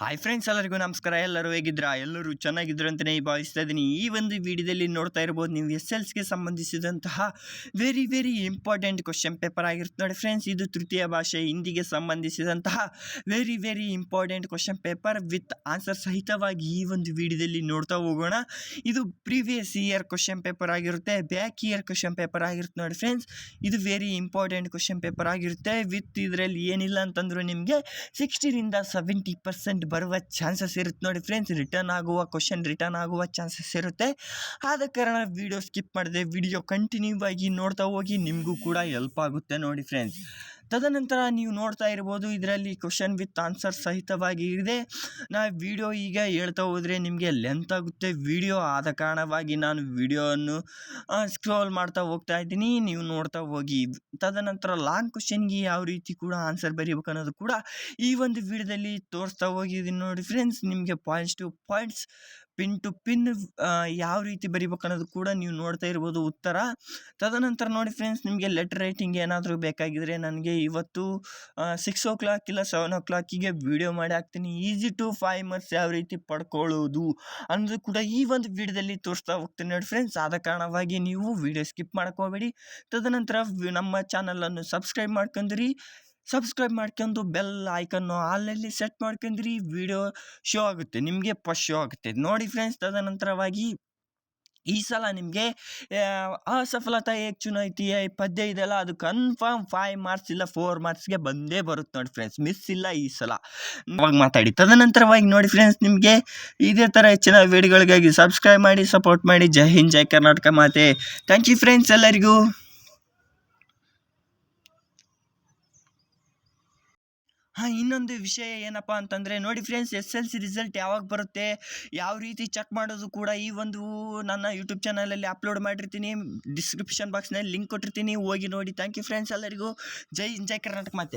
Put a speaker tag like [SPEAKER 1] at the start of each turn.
[SPEAKER 1] Hi friends ಎಲ್ಲರಿಗೂ ನಮಸ್ಕಾರ. ಎಲ್ಲರೂ ಹೇಗಿದ್ರಾ ಎಲ್ಲರೂ ಚೆನ್ನಾಗಿದ್ರು ಅಂತಲೇ ಭಾವಿಸ್ತಾ ಇದ್ದೀನಿ. ಈ ಒಂದು ವಿಡಿಯೋದಲ್ಲಿ ನೋಡ್ತಾ ಇರ್ಬೋದು ನೀವು ಎಸ್ ಎಲ್ಸ್ಗೆ ಸಂಬಂಧಿಸಿದಂತಹ very very important question paper ಆಗಿರುತ್ತೆ ನೋಡಿ ಫ್ರೆಂಡ್ಸ್ ಇದು ತೃತೀಯ ಭಾಷೆ, ಹಿಂದಿಗೆ ಸಂಬಂಧಿಸಿದಂತಹ very very important question paper with answer ಸಹಿತವಾಗಿ ಈ ಒಂದು ವಿಡಿಯೋದಲ್ಲಿ ನೋಡ್ತಾ ಹೋಗೋಣ. ಇದು ಪ್ರೀವಿಯಸ್ ಇಯರ್ ಕ್ವಶನ್ ಪೇಪರ್ ಆಗಿರುತ್ತೆ. ಬ್ಯಾಕ್ ಇಯರ್ ಕ್ವಶನ್ ಪೇಪರ್ ಆಗಿರುತ್ತೆ ನೋಡಿ ಫ್ರೆಂಡ್ಸ್ ಇದು ವೆರಿ ಇಂಪಾರ್ಟೆಂಟ್ ಕ್ವಶನ್ ಪೇಪರ್ ಆಗಿರುತ್ತೆ. ವಿತ್ ಇದರಲ್ಲಿ ಏನಿಲ್ಲ ಅಂತಂದ್ರು ನಿಮಗೆ ಸಿಕ್ಸ್ಟಿರಿಂದ ಸೆವೆಂಟಿ ಪರ್ಸೆಂಟ್ ಬರುವ ಚಾನ್ಸಸ್ ಇರುತ್ತೆ ನೋಡಿ ಫ್ರೆಂಡ್ಸ್. ರಿಟರ್ನ್ ಆಗುವ ಕ್ವಶನ್ ರಿಟರ್ನ್ ಆಗುವ ಚಾನ್ಸಸ್ ಇರುತ್ತೆ. ಆದ ಕಾರಣ ವಿಡಿಯೋ ಸ್ಕಿಪ್ ಮಾಡಿದೆ ವಿಡಿಯೋ ಕಂಟಿನ್ಯೂ ಆಗಿ ನೋಡ್ತಾ ಹೋಗಿ ನಿಮಗೂ ಕೂಡ ಹೆಲ್ಪ್ ಆಗುತ್ತೆ ನೋಡಿ ಫ್ರೆಂಡ್ಸ್. ತದನಂತರ ನೀವು ನೋಡ್ತಾ ಇರ್ಬೋದು, ಇದರಲ್ಲಿ ಕ್ವಶನ್ ವಿತ್ ಆನ್ಸರ್ ಸಹಿತವಾಗಿ ಇದೆ. ನಾ ವಿಡಿಯೋ ಈಗ ಹೇಳ್ತಾ ಹೋದರೆ ನಿಮಗೆ ಲೆಂತ್ ಆಗುತ್ತೆ. ವಿಡಿಯೋ ಆದ ಕಾರಣವಾಗಿ ನಾನು ವಿಡಿಯೋವನ್ನು ಸ್ಕ್ರೋಲ್ ಮಾಡ್ತಾ ಹೋಗ್ತಾ ಇದ್ದೀನಿ. ನೀವು ನೋಡ್ತಾ ಹೋಗಿ. ತದನಂತರ ಲಾಂಗ್ ಕ್ವಶನ್ಗೆ ಯಾವ ರೀತಿ ಕೂಡ ಆನ್ಸರ್ ಬರೀಬೇಕು ಅನ್ನೋದು ಕೂಡ ಈ ಒಂದು ವಿಡಿಯೋದಲ್ಲಿ ತೋರಿಸ್ತಾ ಹೋಗಿದ್ದೀನಿ ನೋಡಿ ಫ್ರೆಂಡ್ಸ್ ನಿಮಗೆ points to points pin to pin ಯಾವ ರೀತಿ ಬರಿಬೇಕು ಅನ್ನೋದು ಕೂಡ ನೀವು ನೋಡ್ತಾ ಇರ್ಬೋದು ಉತ್ತರ. ತದನಂತರ ನೋಡಿ ಫ್ರೆಂಡ್ಸ್ ನಿಮಗೆ ಲೆಟರ್ ರೈಟಿಂಗ್ ಏನಾದರೂ ಬೇಕಾಗಿದ್ದರೆ ನನಗೆ ಇವತ್ತು ಸಿಕ್ಸ್ ಓ ಕ್ಲಾಕ್ ಇಲ್ಲ ಸೆವೆನ್ ಓ ಕ್ಲಾಕಿಗೆ ವಿಡಿಯೋ ಮಾಡಿ ಹಾಕ್ತೀನಿ. ಈಸಿ ಟು ಫೈವ್ ಮಂತ್ಸ್ ಯಾವ ರೀತಿ ಪಡ್ಕೊಳ್ಳೋದು ಅನ್ನೋದು ಕೂಡ ಈ ಒಂದು ವಿಡಿಯೋದಲ್ಲಿ ತೋರಿಸ್ತಾ ಹೋಗ್ತೀನಿ ನೋಡಿ ಫ್ರೆಂಡ್ಸ್ ಆದ ಕಾರಣವಾಗಿ ನೀವು ವಿಡಿಯೋ ಸ್ಕಿಪ್ ಮಾಡ್ಕೋಬೇಡಿ. ತದನಂತರ ನಮ್ಮ ಚಾನಲನ್ನು ಸಬ್ಸ್ಕ್ರೈಬ್ ಮಾಡ್ಕೊಂಡ್ರಿ. ಸಬ್ಸ್ಕ್ರೈಬ್ ಮಾಡ್ಕೊಂಡು ಬೆಲ್ ಐಕನ್ನು ಆಲಲ್ಲಿ ಸೆಟ್ ಮಾಡ್ಕೊಂಡ್ರಿ. ವಿಡಿಯೋ ಶೋ ಆಗುತ್ತೆ, ನಿಮಗೆ ಫಸ್ಟ್ ಶೋ ಆಗುತ್ತೆ. ನೋಡಿ ಫ್ರೆಂಡ್ಸ್ ತದನಂತರವಾಗಿ ಈ ಸಲ ನಿಮಗೆ ಅಸಫಲತಾ ಚುನೈತಿ ಈ ಪದ್ಯ ಇದೆಲ್ಲ ಅದು ಕನ್ಫರ್ಮ್ ಫೈವ್ ಮಾರ್ಕ್ಸ್ ಇಲ್ಲ ಫೋರ್ ಮಾರ್ಕ್ಸ್ಗೆ ಬಂದೇ ಬರುತ್ತೆ ನೋಡಿ ಫ್ರೆಂಡ್ಸ್ ಮಿಸ್ ಇಲ್ಲ ಈ ಸಲ. ಅವಾಗ ಮಾತಾಡಿ. ತದನಂತರವಾಗಿ ನೋಡಿ ಫ್ರೆಂಡ್ಸ್ ನಿಮಗೆ ಇದೇ ಥರ ಹೆಚ್ಚಿನ ವಿಡಿಯೋಗಳಿಗಾಗಿ ಸಬ್ಸ್ಕ್ರೈಬ್ ಮಾಡಿ ಸಪೋರ್ಟ್ ಮಾಡಿ. ಜೈ ಹಿಂದ್, ಜೈ ಕರ್ನಾಟಕ ಮಾತೆ. ಥ್ಯಾಂಕ್ ಯು ಫ್ರೆಂಡ್ಸ್ ಎಲ್ಲರಿಗೂ. ಹಾಂ, ಇನ್ನೊಂದು ವಿಷಯ ಏನಪ್ಪ ಅಂತಂದರೆ ನೋಡಿ friends S L C result ಯಾವಾಗ ಬರುತ್ತೆ? ಯಾವ ರೀತಿ ಚೆಕ್ ಮಾಡೋದು ಕೂಡ ಈ ಒಂದು ನನ್ನ ಯೂಟ್ಯೂಬ್ ಚಾನಲಲ್ಲಿ ಅಪ್ಲೋಡ್ ಮಾಡಿರ್ತೀನಿ. ಡಿಸ್ಕ್ರಿಪ್ಷನ್ ಬಾಕ್ಸ್ನಲ್ಲಿ ಲಿಂಕ್ ಕೊಟ್ಟಿರ್ತೀನಿ. ಹೋಗಿ ನೋಡಿ. ಥ್ಯಾಂಕ್ ಯು ಫ್ರೆಂಡ್ಸ್ ಎಲ್ಲರಿಗೂ. ಜೈ ಜೈ ಕರ್ನಾಟಕ ಮಾತೆ.